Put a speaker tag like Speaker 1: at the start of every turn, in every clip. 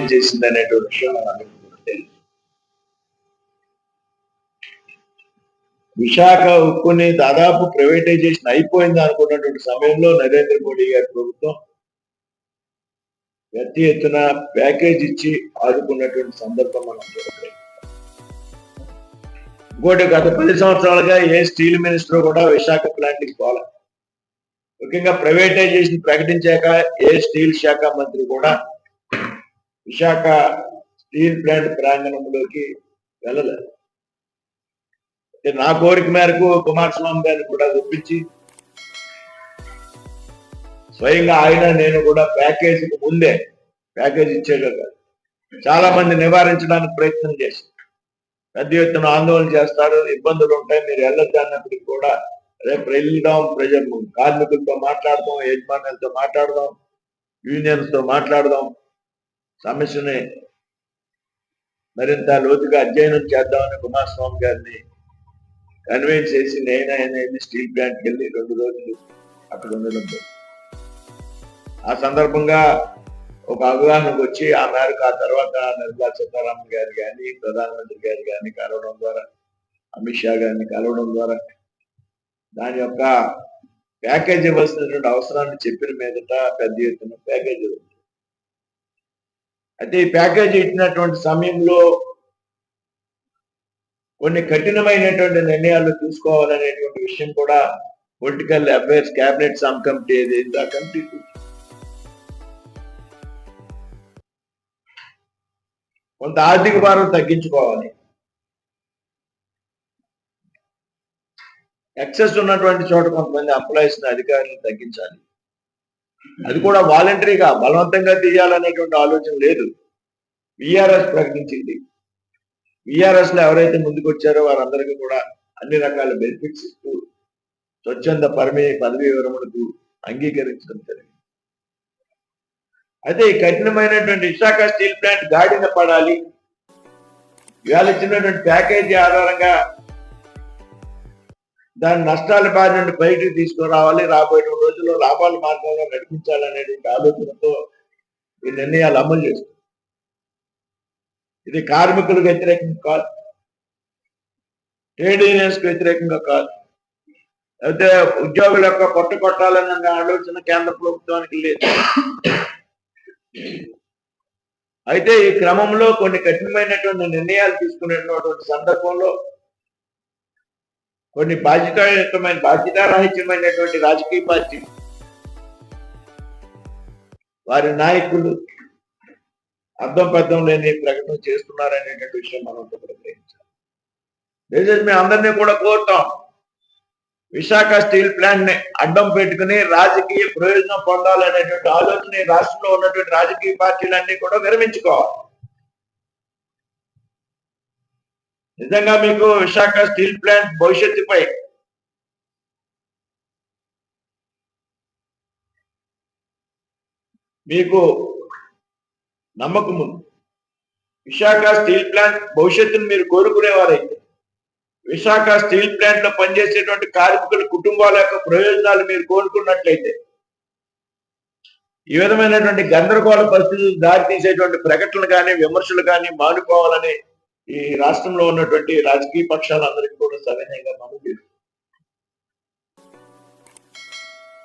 Speaker 1: ఏం చేసింది అనేటువంటి విషయం విశాఖ ఉక్కుని దాదాపు ప్రైవేటైజేషన్ అయిపోయింది అనుకున్నటువంటి సమయంలో నరేంద్ర మోడీ గారి ప్రభుత్వం పెద్ద ఎత్తున ప్యాకేజ్ ఇచ్చి ఆదుకున్నటువంటి సందర్భం మనం చూడలేదు ఇంకోటి గత పది సంవత్సరాలుగా ఏ స్టీల్ మినిస్టర్ కూడా విశాఖ ప్లాంట్కి పోలే. ముఖ్యంగా ప్రైవేటైజేషన్ ప్రకటించాక ఏ స్టీల్ శాఖ మంత్రి కూడా విశాఖ స్టీల్ ప్లాంట్ ప్రాంగణంలోకి వెళ్ళలేదు. నా కోరిక మేరకు కుమారస్వామి గారిని కూడా ఒప్పించి స్వయంగా ఆయన నేను కూడా ప్యాకేజీకి ముందే ప్యాకేజ్ ఇచ్చేగా చాలా మంది నివారించడానికి ప్రయత్నం చేశారు. పెద్ద ఎత్తున ఆందోళన చేస్తారు ఇబ్బందులు ఉంటాయి మీరు వెళ్ళొద్దు అన్నప్పటికీ కూడా రేపు వెళ్దాం ప్రజలు కార్మికులతో మాట్లాడదాం యజమానులతో మాట్లాడదాం యూనియన్స్తో మాట్లాడదాం సమస్యని మరింత లోతుగా అధ్యయనం చేద్దామని కుమారస్వామి గారిని కన్విన్స్ చేసి నేను ఆయన వెళ్ళి స్టీల్ ప్లాంట్కి వెళ్ళి రెండు రోజులు అక్కడ ఉండడం ఆ సందర్భంగా ఒక అవగాహనకు వచ్చి ఆ మేరకు ఆ తర్వాత నిర్మలా సీతారామన్ గారు కానీ ప్రధానమంత్రి గారు కానీ కలవడం ద్వారా అమిత్ షా గారిని కలవడం ద్వారా దాని యొక్క ప్యాకేజ్ ఇవ్వాల్సినటువంటి అవసరాన్ని చెప్పిన మీదట పెద్ద ఎత్తున ప్యాకేజ్ అయితే ఈ ప్యాకేజ్ ఇచ్చినటువంటి సమయంలో కొన్ని కఠినమైనటువంటి నిర్ణయాలు తీసుకోవాలనేటువంటి విషయం కూడా political affairs cabinet sub committee ఏదైందో ఆ కమిటీ కొంత ఆర్థిక భారం తగ్గించుకోవాలి. ఎక్సెస్ ఉన్నటువంటి చోట కొంతమంది ఎంప్లాయీస్ అధికారులను తగ్గించాలి. అది కూడా వాలంటరీగా బలవంతంగా తీయాలనేటువంటి ఆలోచన లేదు. విఆర్ఎస్ ప్రకటించింది. విఆర్ఎస్లో ఎవరైతే ముందుకు వచ్చారో వారందరికీ కూడా అన్ని రకాల బెనిఫిట్స్ ఇస్తూ స్వచ్ఛంద పరమే పదవి విరమణకు అంగీకరించడం జరిగింది. అయితే ఈ కఠినమైనటువంటి విశాఖ స్టీల్ ప్లాంట్ గాడిన పడాలి. ఇవాళ ఇచ్చినటువంటి ప్యాకేజీ ఆధారంగా దాని నష్టాల బారి నుండి బయటకు తీసుకురావాలి. రాబోయే రోజుల్లో లాభాల మార్గంగా నడిపించాలనేటువంటి ఆలోచనతో ఈ నిర్ణయాలు అమలు చేస్తుంది. ఇది కార్మికులకు వ్యతిరేకంగా కాదు. ట్రేడ్ యూనియన్స్కి వ్యతిరేకంగా కాదు. అయితే ఉద్యోగుల యొక్క పొట్ట కొట్టాలన్న ఆలోచన కేంద్ర ప్రభుత్వానికి లేదు. అయితే ఈ క్రమంలో కొన్ని కఠినమైనటువంటి నిర్ణయాలు తీసుకునేటువంటి సందర్భంలో కొన్ని బాధ్యతాయుతమైన బాధ్యతారాహిత్యమైనటువంటి రాజకీయ పార్టీ వారి నాయకులు అర్థం పర్థం లేని ప్రకటన చేస్తున్నారనేటువంటి విషయం మనం కూడా గ్రహించాలి. దయచేసి మేము అందరినీ కూడా కోరుతాం. విశాఖ స్టీల్ ప్లాంట్ని అడ్డం పెట్టుకుని రాజకీయ ప్రయోజనం పొందాలనేటువంటి ఆలోచన రాష్ట్రంలో ఉన్నటువంటి రాజకీయ పార్టీలన్నీ కూడా విరమించుకోవాలి. నిజంగా మీకు విశాఖ స్టీల్ ప్లాంట్ భవిష్యత్తుపై మీకు నమ్మకం ఉంది విశాఖ స్టీల్ ప్లాంట్ భవిష్యత్తును మీరు కోరుకునేవారైతే విశాఖ స్టీల్ ప్లాంట్లో పనిచేసేటువంటి కార్మికుల కుటుంబాల యొక్క ప్రయోజనాలు మీరు కోరుకున్నట్లయితే ఈ విధమైనటువంటి గందరగోళ పరిస్థితులు దారి తీసేటువంటి ప్రకటనలు కానీ విమర్శలు కానీ మానుకోవాలని ఈ రాష్ట్రంలో ఉన్నటువంటి రాజకీయ పక్షాలందరికీ కూడా సవినయంగా మనం చేస్తున్నాం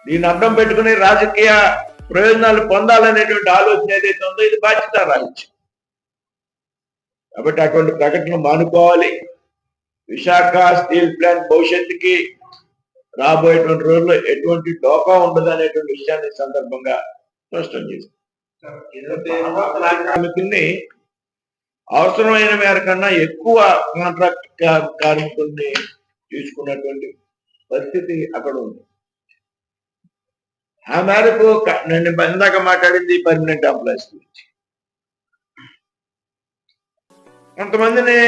Speaker 1: దీన్ని అడ్డం పెట్టుకుని రాజకీయ ప్రయోజనాలు పొందాలనేటువంటి ఆలోచన ఏదైతే ఉందో ఇది బాధ్యత రాహిత్యం కాబట్టి అటువంటి ప్రకటనలు మానుకోవాలి. విశాఖ స్టీల్ ప్లాంట్ భవిష్యత్తుకి రాబోయేటువంటి రోజుల్లో ఎటువంటి డోకా ఉండదు అనేటువంటి విషయాన్ని సందర్భంగా స్పష్టం చేశారు అవసరమైన మేర కన్నా ఎక్కువ కాంట్రాక్ట్ కార్మికుల్ని తీసుకున్నటువంటి పరిస్థితి అక్కడ ఉంది. ఆ మేరకు నేను ఇందాక మాట్లాడింది పర్మనెంట్ ఎంప్లాయీస్ గురించి. కొంతమందిని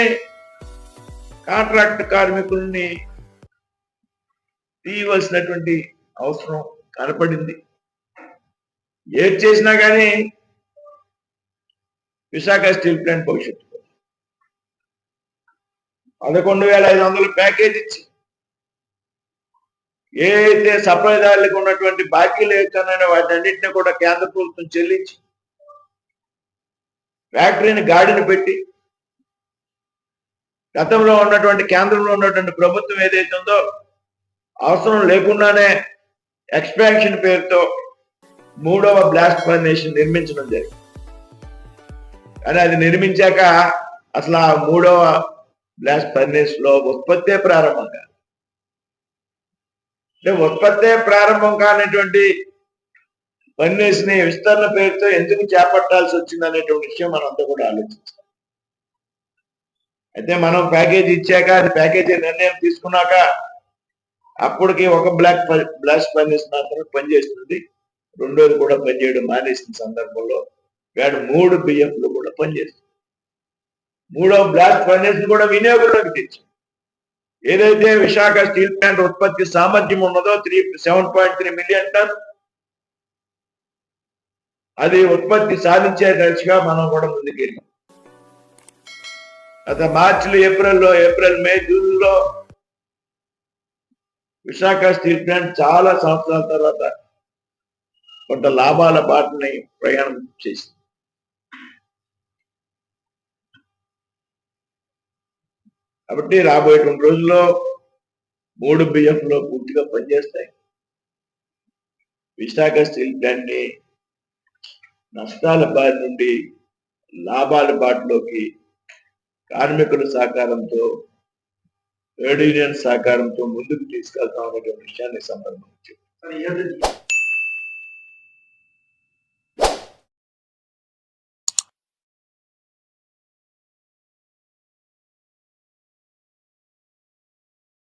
Speaker 1: కాంట్రాక్ట్ కార్మికుల్ని తీయవలసినటువంటి అవసరం కనపడింది. ఏది చేసినా కానీ విశాఖ స్టీల్ ప్లాంట్ భవిష్యత్తు పదకొండు వేల ఐదు వందల ప్యాకేజ్ ఇచ్చి ఏ అయితే సప్లైదారులకు ఉన్నటువంటి బాకీలు ఏదైనా వాటి అన్నింటినీ కూడా కేంద్ర ప్రభుత్వం చెల్లించి ఫ్యాక్టరీని గాడిని పెట్టి గతంలో ఉన్నటువంటి కేంద్రంలో ఉన్నటువంటి ప్రభుత్వం ఏదైతే ఉందో అవసరం లేకుండానే ఎక్స్పాన్షన్ పేరుతో మూడవ బ్లాస్ట్ ఫర్నేషన్ నిర్మించడం జరిగింది. కానీ అది నిర్మించాక అసలు ఆ మూడవ బ్లాస్ట్ ఫర్నేస్లో ఉత్పత్తే ప్రారంభం కాదు. అంటే ఉత్పత్తే ప్రారంభం కానటువంటి ఫర్నేస్ని విస్తరణ పేరుతో ఎందుకు చేపట్టాల్సి వచ్చింది అనేటువంటి విషయం మనంతా కూడా ఆలోచించాలి అయితే మనం ప్యాకేజ్ ఇచ్చాక అది ప్యాకేజీ నిర్ణయం తీసుకున్నాక అప్పటికి ఒక బ్లాక్ బ్లాస్ట్ ఫర్నేస్ మాత్రమే పనిచేస్తుంది. రెండోది కూడా పనిచేయడం మానేసిన సందర్భంలో వాడు మూడు బియ్యంలు కూడా పనిచేస్తుంది మూడో బ్లాస్ట్ ఫర్నేస్ కూడా వినియోగంలోకి తెచ్చు ఏదైతే విశాఖ స్టీల్ ప్లాంట్ ఉత్పత్తి సామర్థ్యం ఉన్నదో three seven point three million ton అది ఉత్పత్తి సాధించే దశగా మనం కూడా ముందుకెళ్ళాం. గత మార్చిలో ఏప్రిల్లో ఏప్రిల్ మే జూన్లో విశాఖ స్టీల్ ప్లాంట్ చాలా సంవత్సరాల తర్వాత కొంత లాభాల బాటని ప్రయాణం చేసింది. కాబట్టి రాబోయేటువంటి రోజుల్లో మూడు బియ్యంలో పూర్తిగా పనిచేస్తాయి. విశాఖ స్టీల్ ప్లాంట్ని నష్టాల బారి నుండి లాభాల బాటలోకి కార్మికుల సహకారంతో ట్రేడ్ యూనియన్ సహకారంతో ముందుకు తీసుకెళ్తాం అనేటువంటి విషయాన్ని సందర్భంగా